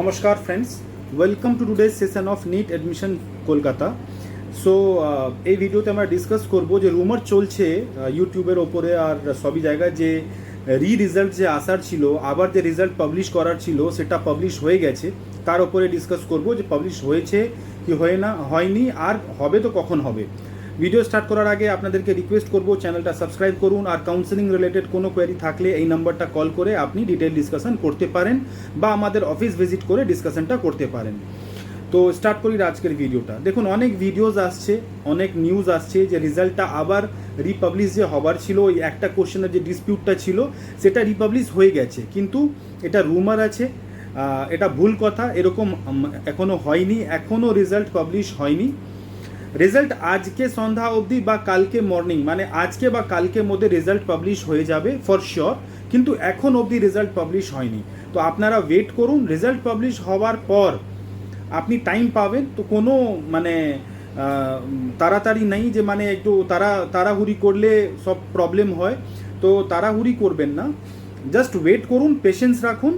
নমস্কার friends welcome to today's session of NEET admission Kolkata so এই ভিডিওতে আমরা ডিসকাস করব যে রুমার চলছে ইউটিউবের ওপরে আর সবই জায়গায় যে রি রেজাল্ট যে আসার ছিল, আবার যে রেজাল্ট পাবলিশ করার ছিল, সেটা পাবলিশ হয়ে গেছে। তার ওপরে ডিসকাস করব যে পাবলিশ হয়েছে কি হয় না, হয়নি, আর হবে তো কখন হবে। ভিডিও স্টার্ট করার আগে আপনাদেরকে রিকোয়েস্ট করব চ্যানেলটা সাবস্ক্রাইব করুন আর কাউন্সেলিং রিলেটেড কোনো কোয়েরি থাকলে এই নাম্বারটা কল করে আপনি ডিটেল ডিসকাশন করতে পারেন বা আমাদের অফিস ভিজিট করে ডিসকাশনটা করতে পারেন। তো স্টার্ট করি আজকের ভিডিওটা দেখুন অনেক ভিডিওস আসছে অনেক নিউজ আসছে যে রেজাল্টটা আবার রিপাবলিশ যে হবার ছিল ওই একটা কোশ্চেনের যে ডিসপিউটটা ছিল সেটা রিপাবলিশ হয়ে গেছে। কিন্তু এটা রুমার আছে এটা ভুল কথা এরকম উম, এখনও হয়নি এখনও রেজাল্ট পাবলিশ হয়নি। রেজাল্ট আজকে সন্ধ্যা অবধি বা কালকে মর্নিং মানে আজকে বা কালকে মধ্যে রেজাল্ট পাবলিশ হয়ে যাবে ফর শিওর কিন্তু এখন অবধি রেজাল্ট পাবলিশ হয়নি। তো আপনারা ওয়েট করুন রেজাল্ট পাবলিশ হওয়ার পর আপনি টাইম পাবেন। তো কোনো মানে তাড়াতাড়ি নেই যে মানে একটু তারা তাড়াহুড়ি করলে সব প্রবলেম হয়। তো তাড়াহুড়ি করবেন না। জাস্ট ওয়েট করুন পেশেন্স রাখুন।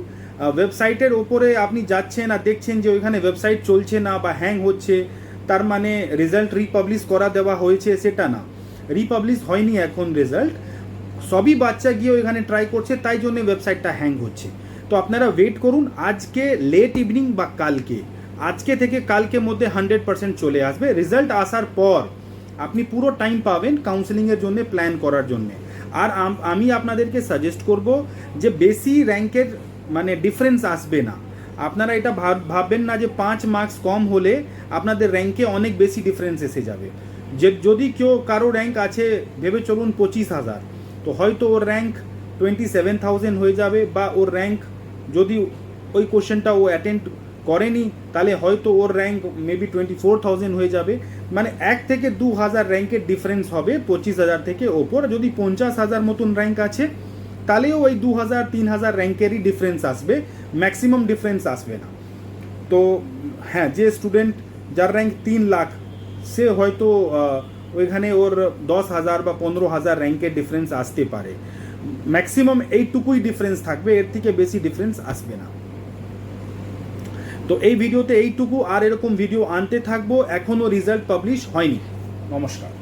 ওয়েবসাইটের ওপরে আপনি যাচ্ছেন আর দেখছেন যে ওইখানে ওয়েবসাইট চলছে না বা হ্যাং হচ্ছে। তার মানে রেজাল্ট রিপাবলিশ করা দেওয়া হয়েছে সেটা না। রিপাবলিশ হয়নি এখন রেজাল্ট সবই বাচ্চা গিয়ে ওইখানে ট্রাই করছে, তাই জন্য ওয়েবসাইটটা হ্যাং হচ্ছে। তো আপনারা ওয়েট করুন, আজকে লেট ইভিনিং বা কালকে। আজকে থেকে কালকে মধ্যে হান্ড্রেড পার্সেন্ট চলে আসবে। রেজাল্ট আসার পর আপনি পুরো টাইম পাবেন কাউন্সেলিংয়ের জন্য প্ল্যান করার জন্যে। আর আমি আপনাদেরকে সাজেস্ট করব যে বেশি র্যাঙ্কের মানে ডিফারেন্স আসবে না। আপনারা এটা ভাব- ভাববেন না যে পাঁচ মার্কস কম হলে আপনাদের র্যাঙ্কে অনেক বেশি ডিফারেন্স এসে যাবে। যে, যদি কেউ, কারও র্যাঙ্ক আছে, ভেবে চলুন পঁচিশ হাজার, তো হয়তো ওর র্যাঙ্ক টোয়েন্টি সেভেন থাউজেন্ড হয়ে যাবে বা ওর র্যাঙ্ক যদি ওই কোশ্চেনটা ও অ্যাটেন্ড করেনি, তাহলে হয়তো ওর rank maybe twenty four thousand হয়ে যাবে। মানে এক থেকে দু হাজার র্যাঙ্কের ডিফারেন্স হবে পঁচিশ হাজার থেকে ওপর। যদি পঞ্চাশ হাজার মতন র্যাঙ্ক আছে তাহলেও ওই দু হাজার তিন হাজার র্যাঙ্কেরই ডিফারেন্স আসবে ম্যাক্সিমাম ডিফারেন্স আসবে না। তো হ্যাঁ যে স্টুডেন্ট যার র্যাঙ্ক তিন লাখ, সে হয়তো ওইখানে ওর দশ হাজার বা পনেরো হাজার র্যাঙ্কের ডিফারেন্স আসতে পারে। ম্যাক্সিমাম এইটুকুই ডিফারেন্স থাকবে, এর থেকে বেশি ডিফারেন্স আসবে না। তো এই ভিডিওতে এইটুকু, আর এরকম ভিডিও আনতে থাকব এখনও রেজাল্ট পাবলিশ হয়নি। নমস্কার।